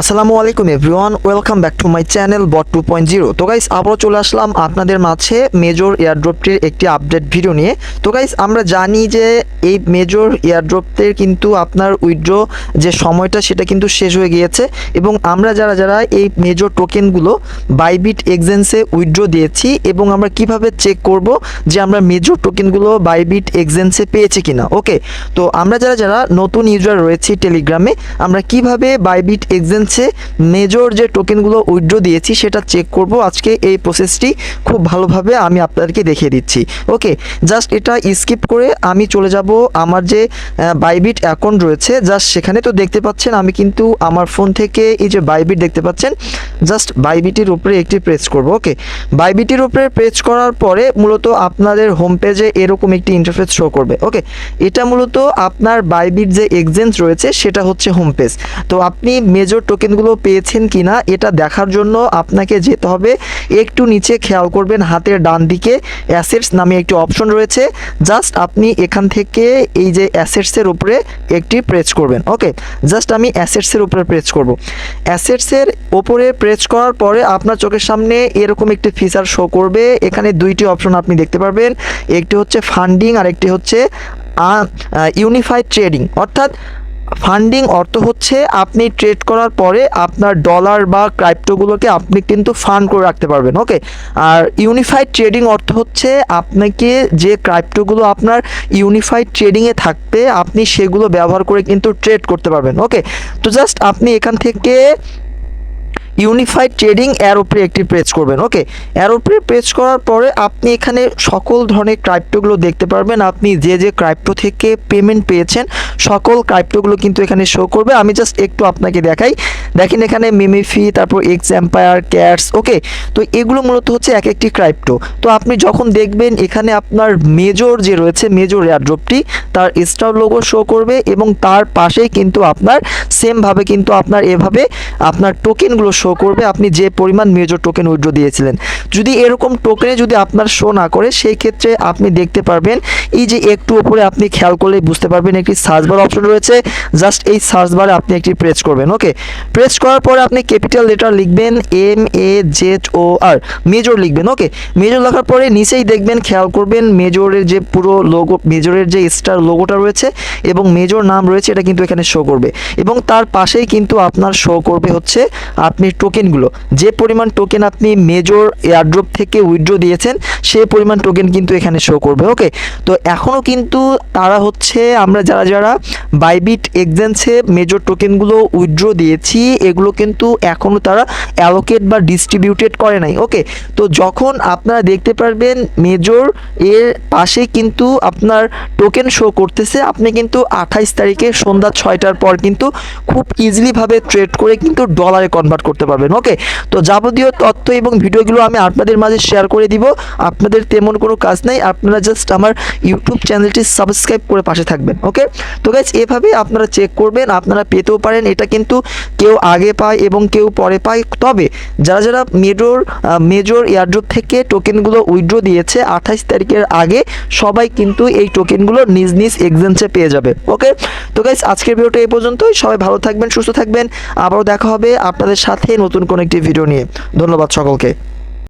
আসসালামু আলাইকুম everyone, welcome back to my channel bot two point zero. তো guys, আবারও চলে আসলাম আপনাদের মাঝে মেজর এয়ারড্রপটির একটি আপডেট ভিডিও নিয়ে। তো গাইস, আমরা জানি যে এই মেজর এয়ারড্রপটির কিন্তু আপনার উইথড্র যে সময়টা, সেটা কিন্তু শেষ হয়ে গিয়েছে এবং আমরা যারা যারা এই মেজর টোকেনগুলো বাইবিট এক্সচেঞ্জে উইথড্র দিয়েছি এবং আমরা কীভাবে চেক করব যে আমরা মেজর টোকেনগুলো বাইবিট এক্সচেঞ্জে পেয়েছি কিনা ওকে তো আমরা যারা যারা নতুন ইউজার রয়েছি টেলিগ্রামে আমরা কীভাবে বাইবিট এক্সচেঞ্জে মেজর যে টোকেনগুলো উইড্রো দিয়েছি, সেটা চেক করব। আজকে এই প্রসেসটি খুব ভালোভাবে আমি আপনাদেরকে দেখিয়ে দিচ্ছি। ওকে জাস্ট এটা স্কিপ করে আমি চলে যাব আমার যে বাইবিট অ্যাকাউন্ট রয়েছে। জাস্ট সেখানে তো দেখতে পাচ্ছেন, আমি কিন্তু আমার ফোন থেকে এই যে বাইবিট দেখতে পাচ্ছেন জাস্ট বাইবিটির উপরে একটি প্রেস করব। ওকে বাইবিটির উপরে প্রেস করার পরে মূলত আপনাদের হোম পেজে এরকম একটি ইন্টারফেস শো করবে। ওকে এটা মূলত আপনার বাইবিট যে এক্সচেঞ্জ রয়েছে, সেটা হচ্ছে হোম পেজ তো আপনি মেজর টোকেনগুলো পেয়েছেন কি না এটা দেখার জন্য আপনাকে যেতে হবে। একটু নিচে খেয়াল করবেন হাতের ডান দিকে অ্যাসেটস নামে একটি অপশন রয়েছে। জাস্ট আপনি এখান থেকে এই যে অ্যাসেটসের উপরে একটি প্রেস করবেন। ওকে, জাস্ট আমি অ্যাসেটসের উপরে প্রেস করব। অ্যাসেটসের ওপরে প্রেস করার পরে আপনার চোখের সামনে এরকম একটি ফিচার শো করবে। এখানে দুইটি অপশন আপনি দেখতে পারবেন। একটি হচ্ছে ফান্ডিং আর একটি হচ্ছে ইউনিফাইড ট্রেডিং। অর্থাৎ ফান্ডিং অর্থ হচ্ছে আপনি ট্রেড করার পরে আপনার ডলার বা ক্রাইপ্টোগুলোকে আপনি কিন্তু ফান্ড করে রাখতে পারবেন ওকে আর ইউনিফাইড ট্রেডিং অর্থ হচ্ছে আপনাকে যে ক্রাইপ্টোগুলো আপনার ইউনিফাইড ট্রেডিংয়ে থাকবে, আপনি সেগুলো ব্যবহার করে কিন্তু ট্রেড করতে পারবেন ওকে তো জাস্ট আপনি এখান থেকে ইউনিফাইড ট্রেডিং এর উপরে একটি প্রেস করবেন ওকে এর উপরে প্রেস করার পরে আপনি এখানে সকল ধরনের ক্রাইপ্টোগুলো দেখতে পারবেন, আপনি যে যে ক্রাইপ্টো থেকে পেমেন্ট পেয়েছেন সকল ক্রাইপ্টোগুলো কিন্তু এখানে শো করবে। আমি জাস্ট একটু আপনাকে দেখাই। দেখেন এখানে মিমিফি তারপর এক্স এম্পায়ার ক্যাটস ওকে তো এগুলো মূলত হচ্ছে এক একটি ক্রাইপ্টো তো আপনি যখন দেখবেন এখানে আপনার মেজর যে রয়েছে মেজর এয়ারড্রপটি তার স্টার লোগো শো করবে এবং তার পাশেই কিন্তু আপনার সেমভাবে কিন্তু আপনার এভাবে আপনার টোকেনগুলো শো করবে। আপনি যে পরিমাণ মেজর টোকেন উইথড্র দিয়েছিলেন। যদি এরকম টোকেনে যদি আপনার শো না করে, সেই ক্ষেত্রে আপনি দেখতে পারবেন এই যে একটু উপরে আপনি খেয়াল করলে বুঝতে পারবেন একটি সার্চ বার অপশন রয়েছে। জাস্ট এই সার্চ বারে আপনি একটি প্রেস করবেন ওকে প্রেস করার পরে আপনি ক্যাপিটাল লেটার লিখবেন M A Z O R major লিখবেন ওকে মেজর লেখার পরে নিচেই দেখবেন, খেয়াল করবেন মেজরের যে পুরো লোগো মেজরের যে স্টার লোগোটা রয়েছে এবং মেজর নাম রয়েছে, এটা কিন্তু এখানে শো করবে। এবং তার পাশেই কিন্তু আপনার শো করবে হচ্ছে আপনি টোকেনগুলো যে পরিমাণ টোকেন আপনি মেজর এয়ারড্রপ থেকে উইথড্র দিয়েছেন সেই পরিমাণ টোকেন কিন্তু এখানে শো করবে ওকে তো এখনও কিন্তু তারা হচ্ছে, আমরা যারা যারা বাইবিট এক্সচেঞ্জে মেজর টোকেনগুলো উইথড্র দিয়েছি এগুলো কিন্তু এখনও তারা অ্যালোকেট বা ডিস্ট্রিবিউটেড করে নাই। ওকে তো যখন আপনারা দেখতে পারবেন মেজর এর পাশে কিন্তু আপনার টোকেন শো করতেছে, আপনি কিন্তু আঠাইশ তারিখে সন্ধ্যা ছয়টার পর কিন্তু খুব ইজিলিভাবে ট্রেড করে কিন্তু ডলারে কনভার্ট করতে পারবেন। ওকে তো যাবতীয় তথ্য এবং ভিডিওগুলো আমি আপনাদের মাঝে শেয়ার করে দিব। আপনাদের তেমন কোনো কাজ নেই, আপনারা জাস্ট আমার ইউটিউব চ্যানেলটি সাবস্ক্রাইব করে পাশে থাকবেন। ওকে তো গাইজ এভাবে আপনারা চেক করবেন, আপনারা পেতেও পারেন। এটা কিন্তু কেউ আগে পায় এবং কেউ পরে পায়। তবে যারা যারা মেজর মেজর এয়ারড্রপ থেকে টোকেনগুলো উইড্রো দিয়েছে আঠাশ তারিখের আগে সবাই কিন্তু এই টোকেনগুলো নিজ নিজ এক্সেঞ্জে পেয়ে যাবে। ওকে তো গাইজ আজকের ভিডিওটা এই পর্যন্তই। সবাই ভালো থাকবেন, সুস্থ থাকবেন। আবারও দেখা হবে আপনাদের সাথে নতুন কোনো একটি ভিডিও নিয়ে। ধন্যবাদ সকলকে।